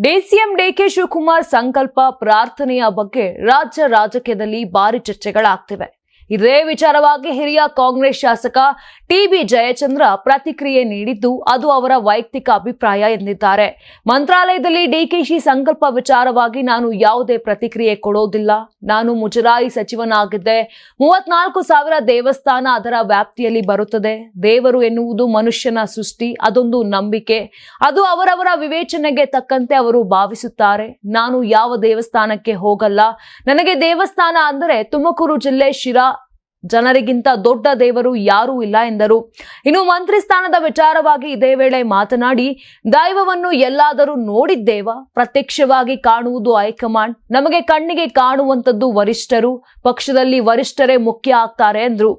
DCM DK Shivakumar ಸಂಕಲ್ಪ ಪ್ರಾರ್ಥನೆಯ ಬಗ್ಗೆ ರಾಜ್ಯ ರಾಜಕೀಯದಲ್ಲಿ ಭಾರಿ ಚರ್ಚೆಗಳಾಗ್ತಿವೆ. ಇದೇ ವಿಚಾರವಾಗಿ ಹಿರಿಯ ಕಾಂಗ್ರೆಸ್ ಶಾಸಕ ಟಿಬಿ ಜಯಚಂದ್ರ ಪ್ರತಿಕ್ರಿಯೆ ನೀಡಿದ್ದು ಅದು ಅವರ ವೈಯಕ್ತಿಕ ಅಭಿಪ್ರಾಯ ಎಂದಿದ್ದಾರೆ. ಮಂತ್ರಾಲಯದಲ್ಲಿ ಡಿಕೆಶಿ ಸಂಕಲ್ಪ ವಿಚಾರವಾಗಿ ನಾನು ಯಾವುದೇ ಪ್ರತಿಕ್ರಿಯೆ ಕೊಡೋದಿಲ್ಲ. ನಾನು ಮುಜರಾಯಿ ಸಚಿವನಾಗಿದ್ದೆ. ಮೂವತ್ನಾಲ್ಕು ಸಾವಿರ ದೇವಸ್ಥಾನ ಅದರ ವ್ಯಾಪ್ತಿಯಲ್ಲಿ ಬರುತ್ತದೆ. ದೇವರು ಎನ್ನುವುದು ಮನುಷ್ಯನ ಸೃಷ್ಟಿ, ಅದೊಂದು ನಂಬಿಕೆ. ಅದು ಅವರವರ ವಿವೇಚನೆಗೆ ತಕ್ಕಂತೆ ಅವರು ಭಾವಿಸುತ್ತಾರೆ. ನಾನು ಯಾವ ದೇವಸ್ಥಾನಕ್ಕೆ ಹೋಗಲ್ಲ. ನನಗೆ ದೇವಸ್ಥಾನ ಅಂದರೆ ತುಮಕೂರು ಜಿಲ್ಲೆ ಶಿರಾ ಜನರಿಗಿಂತ ದೊಡ್ಡ ದೇವರು ಯಾರೂ ಇಲ್ಲ ಎಂದರು. ಇನ್ನು ಮಂತ್ರಿ ಸ್ಥಾನದ ವಿಚಾರವಾಗಿ ಇದೇ ವೇಳೆ ಮಾತನಾಡಿ, ದೈವವನ್ನು ಎಲ್ಲಾದರೂ ನೋಡಿದ್ದೇವ? ಪ್ರತ್ಯಕ್ಷವಾಗಿ ಕಾಣುವುದು ಹೈಕಮಾಂಡ್. ನಮಗೆ ಕಣ್ಣಿಗೆ ಕಾಣುವಂತದ್ದು ವರಿಷ್ಠರು, ಪಕ್ಷದಲ್ಲಿ ವರಿಷ್ಠರೇ ಮುಖ್ಯ ಆಗ್ತಾರೆ ಎಂದರು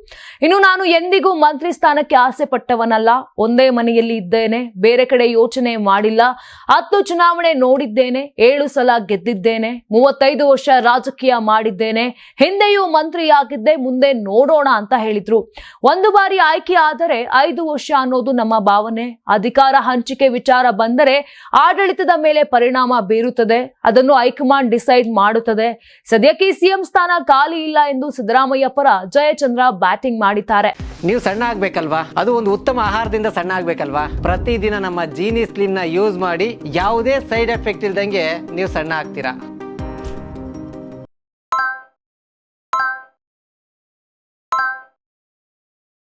ಇನ್ನು ನಾನು ಎಂದಿಗೂ ಮಂತ್ರಿ ಸ್ಥಾನಕ್ಕೆ ಆಸೆ ಪಟ್ಟವನಲ್ಲ. ಒಂದೇ ಮನೆಯಲ್ಲಿ ಇದ್ದೇನೆ, ಬೇರೆ ಕಡೆ ಯೋಚನೆ ಮಾಡಿಲ್ಲ. ಹತ್ತು ಚುನಾವಣೆ ನೋಡಿದ್ದೇನೆ, ಏಳು ಸಲ ಗೆದ್ದಿದ್ದೇನೆ, ಮೂವತ್ತೈದು ವರ್ಷ ರಾಜಕೀಯ ಮಾಡಿದ್ದೇನೆ. ಹಿಂದೆಯೂ ಮಂತ್ರಿಯಾಗಿದ್ದೆ, ಮುಂದೆ ನೋಡೋಣ ಅಂತ ಹೇಳಿದ್ರು. ಒಂದು ಬಾರಿ ಆಯ್ಕೆ ಆದರೆ ಐದು ವರ್ಷ ಅನ್ನೋದು ನಮ್ಮ ಭಾವನೆ. ಅಧಿಕಾರ ಹಂಚಿಕೆ ವಿಚಾರ ಬಂದರೆ ಆಡಳಿತದ ಮೇಲೆ ಪರಿಣಾಮ ಬೀರುತ್ತದೆ. ಅದನ್ನು ಹೈಕಮಾಂಡ್ ಡಿಸೈಡ್ ಮಾಡುತ್ತದೆ. ಸದ್ಯಕ್ಕೆ ಸಿಎಂ ಸ್ಥಾನ ಖಾಲಿ ಇಲ್ಲ ಎಂದು ಸಿದ್ದರಾಮಯ್ಯ ಪರ ಜಯಚಂದ್ರ ಬ್ಯಾಟಿಂಗ್ ಮಾಡಿದ್ದಾರೆ. ನೀವು ಸಣ್ಣ ಆಗ್ಬೇಕಲ್ವಾ? ಅದು ಒಂದು ಉತ್ತಮ ಆಹಾರದಿಂದ ಸಣ್ಣ ಆಗ್ಬೇಕಲ್ವಾ? ಪ್ರತಿದಿನ ನಮ್ಮ ಜೀನಿ ಸ್ಲಿಮ್ನ ಯೂಸ್ ಮಾಡಿ ಯಾವುದೇ ಸೈಡ್ ಎಫೆಕ್ಟ್ ಇಲ್ದಂಗೆ ನೀವು ಸಣ್ಣ ಆಗ್ತೀರಾ?